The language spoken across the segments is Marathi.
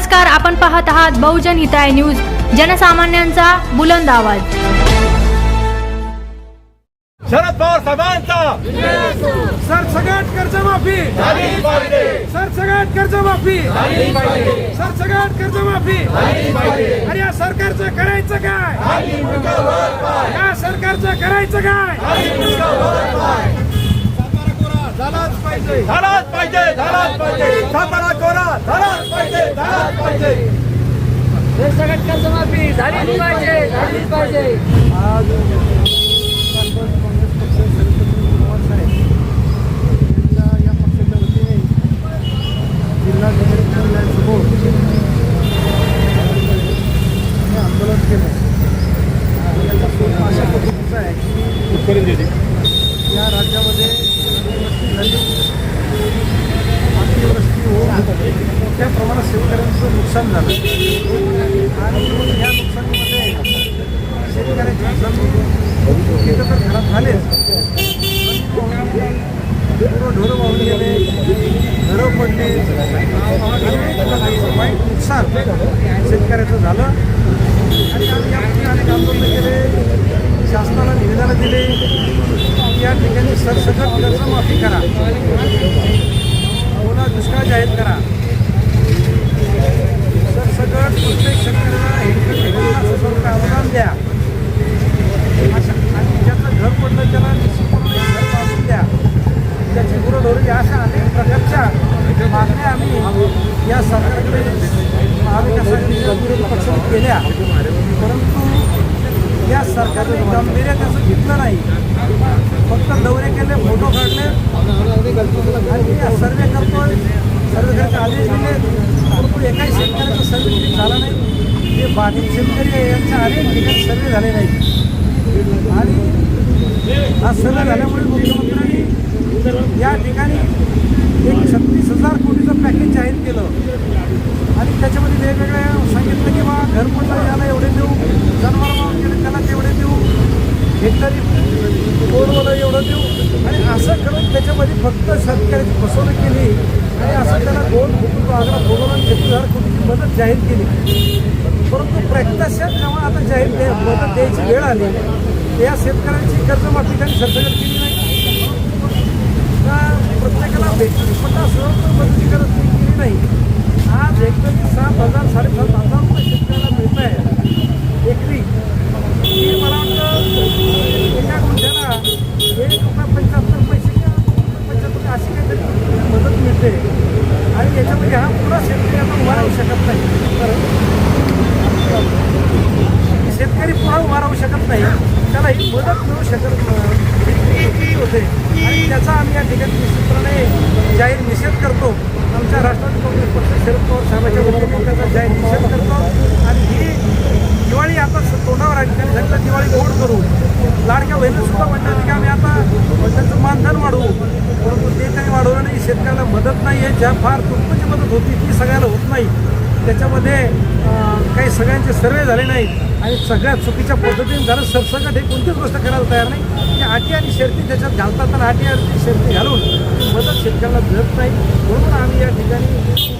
नमस्कार आपण पाहत आहात बहुजन हिताय न्यूज जनसामान्यांचा बुलंद आवाज. शरद पवार साहेबांचा. सरसगट कर्जमाफी. सरसगट कर्जमाफी. सरसगट कर्जमाफी. अरे या सरकारचं करायचं काय? या सरकारचं करायचं काय? झालाच पाहिजे झालाच पाहिजे. सातारा कोरा झालाच पाहिजे झालाच पाहिजे. सरसगट कर्जमाफी झालीच पाहिजे झालीच पाहिजे. आज राष्ट्रवादी काँग्रेस पक्षाचे संयुक्त पवार साहेब यांच्या या पक्षाच्या वतीने जिल्हाधिकारी कार्यालयासमोर हे आंदोलन केलं याचा स्वरूप अशा पद्धतीचं आहे की या राज्यामध्ये झाली मोठ्या प्रमाणात शेतकऱ्यांचं नुकसान झालं. आणि या नुकसानीमध्ये शेतकऱ्याची नुकसान तर खराब झालेच. पूर्ण ढोरं वाहून गेले घरं पडले. वाईट नुकसान शेतकऱ्याचं झालं. आणि आम्ही यापूर्वी अनेक आंदोलन केले. शासनाला निवेदनं दिले. या ठिकाणी सरसकट कर्जमाफी करा ओला दुष्काळ जाहीर करा सरसकट प्रत्येक शेतकऱ्याला हेक्टर पन्नास हजार रुपये अनुदान द्या अशा आणि ज्याचं घर पडलं त्याला निश्चितपणे घर बांधून द्या त्याची या अशा अनेक प्रकारच्या मागण्या आम्ही या सरकारकडे महाविकास आघाडीच्या विरोधी पक्षाने केल्या. परंतु या सरकारने गंभीर्य त्याचं घेतलं नाही. फक्त दौरे केले फोटो काढले आणि या सर्वे करतो सर्वे आदेश दिले. परंतु एकाही शेतकऱ्याचा सर्वे झाला नाही. हे बाधित शेतकरी आहे यांच्या अनेक ठिकाणी सर्वे झाले नाही आणि हा सर्वे झाल्यामुळे मुख्यमंत्र्यांनी या ठिकाणी एक छत्तीस हजार कोटीचं पॅकेज जाहीर केलं. आणि त्याच्यामध्ये वेगवेगळ्या सांगितलं की बा घर याला एवढे देऊ जनावर मारून गेले त्याला तेवढे देऊ. हेक्टरी कोरवाला एवढं देऊ. आणि असं करून त्याच्यामध्ये फक्त शेतकऱ्याची फसवणूक केली आणि असं त्याला दोन आग्रा दोन आणि छत्तीस हजार कोटीची मदत जाहीर केली. परंतु प्रत्यक्षात जेव्हा आता जाहीर मदत द्यायची वेळ आली या शेतकऱ्यांची कर्जमाफी त्यांनी सरसकट केली नाही. का प्रत्येकाला भेटली पट्टा असं तर मदती करत केली नाही आज हेक्टरी सात हजार साडेसात हजार रुपये शेतकऱ्याला मिळत आहे एकरी ही मला वाटतं एका गुंठ्याला एक रुपये पंच्याहत्तर पैसे किंवा पंच्याहत्तर रुपये अशी काहीतरी मदत मिळते आणि याच्यामध्ये हा पुरा शेतकऱ्यांना आता उभा राहू शकत नाही कारण शेतकरी पुढा उभा राहू शकत नाही. त्याला ही मदत मिळू शकत नाही. होते. आणि त्याचा आम्ही या ठिकाणी निश्चितपणे जाहीर निषेध करतो. आमच्या राष्ट्रवादी काँग्रेस पक्ष शरद पवार साहेबांच्या वतीने त्याचा जाहीर निषेध करतो. आणि ही दिवाळी आता तोंडावर आली त्यांनी दिवाळी गोड करू. लाडक्या बहिणी सुद्धा म्हणतात की आम्ही आता त्यांचं मानधन वाढवू. परंतु ते काही वाढवलं नाही शेतकऱ्याला मदत नाही आहे ज्या फार तुटपची मदत होती ती सगळ्याला होत नाही. त्याच्यामध्ये काही सगळ्यांचे सर्वे झाले नाही आणि सगळ्या चुकीच्या पद्धतीने झालं. सरसकट हे कोणतीच गोष्ट करायला तयार नाही. की आटी आणि शर्ती त्याच्यात घालतात तर आटी आणि शर्ती घालून मदत शेतकऱ्याला मिळत नाही. म्हणून आम्ही या ठिकाणी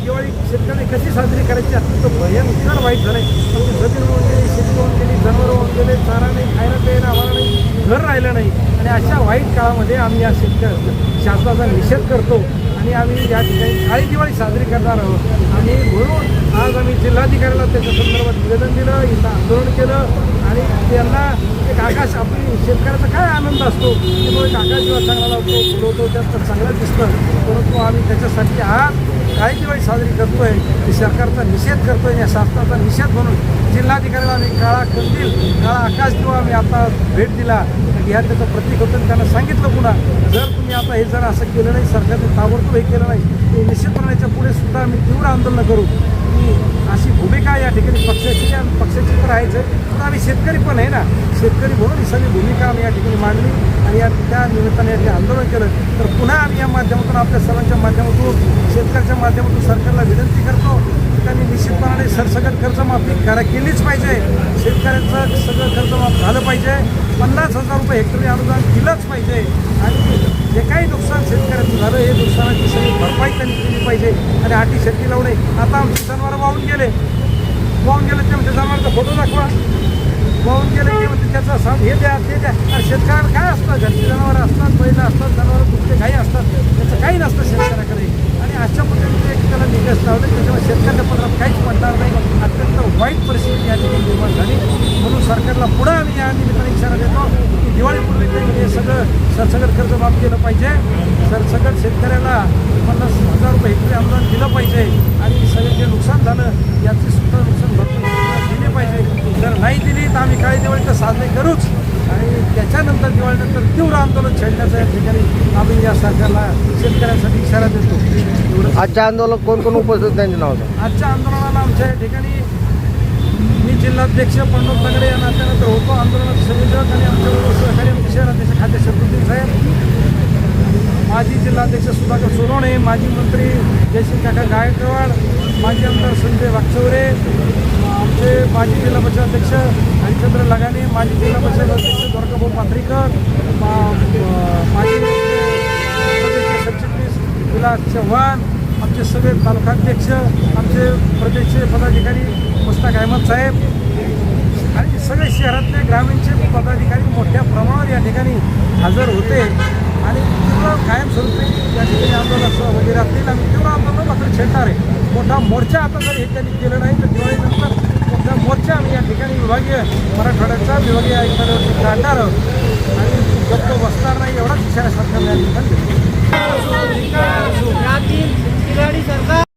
दिवाळी शेतकऱ्यांनी कशी साजरी करायची अत्यंत भयंकर वाईट झालं. आहे आमची जमीन होऊन गेली शेती होऊन गेली जनावरं होऊन गेले चारा नाही खायला प्यायला आम्हाला नाही घर राहिलं नाही. आणि अशा वाईट काळामध्ये आम्ही या शेतकऱ्या शासनाचा निषेध करतो. आणि आम्ही या ठिकाणी काळी दिवाळी साजरी करणार आहोत. आणि म्हणून आज आम्ही जिल्हाधिकाऱ्याला त्याच्या संदर्भात निवेदन दिलं इथं आंदोलन केलं आणि त्यांना एक आकाश आपली शेतकऱ्याचा काय आनंद असतो की तो एक आकाश जेव्हा चांगला लावतो फुलवतो त्यात तर चांगलं दिसतं. परंतु आम्ही त्याच्यासाठी आज काही दिवाळी साजरी करतो आहे की सरकारचा निषेध करतो आहे या शासनाचा निषेध म्हणून जिल्हाधिकाऱ्याला आम्ही काळा कंदील काळा आकाश किंवा आम्ही आता भेट दिला. ह्या त्याचं प्रतीक होतं आणि त्यांना सांगितलं पुन्हा. जर तुम्ही आता हे जर असं केलं नाही सरकारने ताबडतोब हे केलं नाही ते निश्चितपणे याच्यापुढे सुद्धा आम्ही तीव्र आंदोलन करू. की अशी भूमिका या ठिकाणी पक्षाची आणि पक्षाची तर आहेच. आहे पण आम्ही शेतकरी पण आहे ना. शेतकरी म्हणून ही सगळी भूमिका आम्ही या ठिकाणी मांडली आणि या त्या निमित्ताने या आंदोलन केलं. तर पुन्हा आम्ही या माध्यमातून आपल्या सर्वांच्या माध्यमातून शेतकऱ्याच्या माध्यमातून सरकारला विनंती करतो त्यांनी निश्चितपणाने सरसकट कर्जमाफी करा केलीच पाहिजे. शेतकऱ्यांचं सगळं कर्जमाफ झालं पाहिजे. पन्नास हजार रुपये हेक्टरी अनुदान दिलंच पाहिजे. आणि जे काही नुकसान शेतकऱ्याचं झालं हे नुकसानाची सगळी भरपाई त्यांनी केली पाहिजे. आणि आणि शेती लावणे आता आमचे जनावर वाहून गेले. वाहून गेले तर म्हणते जनावरचा फोटो दाखवा गेले की म्हणते त्याचा साथ हे द्या ते द्या. आणि शेतकऱ्याला काय असतं? घरची जनावरं असतात बैल असतात जनावरं दुसरे काही असतात. त्याचं काही नसतं शेतकऱ्याकडे. आणि अशा पद्धतीने एक त्याला निकष लावले त्याच्यामुळे शेतकऱ्याच्या पत्रात काहीच पडणार नाही. अत्यंत वाईट परिस्थिती या ठिकाणी निर्माण झाली. म्हणून सरकारला पुढं आम्ही या निमित्ताने इशारा देतो की दिवाळीपूर्वी हे सगळं सरसकट कर्ज माफ केलं पाहिजे. सरसकट शेतकऱ्याला पन्नास हजार रुपये हेक्टरी अनुदान दिलं पाहिजे आणि सगळं जे नुकसान झालं याची सुद्धा नुकसान भरपाई दिली पाहिजे जर नाही दिली तर आम्ही काळी दिवाळी तर साजरी करूच आणि त्याच्यानंतर दिवाळीनंतर तीव्र आंदोलन छेडण्याचं या ठिकाणी सरकारला शेतकऱ्यांसाठी इशारा देतो एवढं आजच्या आंदोलन कोण कोण उपस्थित त्यांचे नाव. आजच्या आंदोलनाला आमच्या या ठिकाणी मी जिल्हाध्यक्ष प्रणव तगडे या नात्यानंतर होतो आंदोलनाचे संयोजक आणि आमच्याबरोबर सहकारी शहराध्यक्ष खाद्य शत्रुद्दीन साहेब माजी जिल्हाध्यक्ष सुधाकर सोनवणे माजी मंत्री जयसिंग काका गायकवाड माजी आमदार संजय वागचौरे आमचे माजी जिल्हा परिषद अध्यक्ष हरिचंद्र लगाने माजी जिल्हा परिषद अध्यक्ष द्वारकाभाऊ पात्रीकर माजी विलास चव्हाण आमचे सगळे तालुकाध्यक्ष आमचे प्रदेश पदाधिकारी मुस्ताक अहमद साहेब आणि सगळे शहरातले ग्रामीणचे पदाधिकारी मोठ्या प्रमाणावर या ठिकाणी हजर होते. आणि तीव्र कायमस्वरूपी या ठिकाणी आंदोलन म्हणजे राहतील आम्ही तीव्र आंदोलन मात्र छेडणार आहे. मोठा मोर्चा आता जर हे त्यांनी केलं नाही तर दिवाळीनंतर मोठा मोर्चा आम्ही या ठिकाणी विभागीय मराठवाड्याचा विभागीय आयुक्तालयावरती काढणार आहोत. आणि गप्प बसणार नाही एवढाच इशारा सरकारने ठिकाणी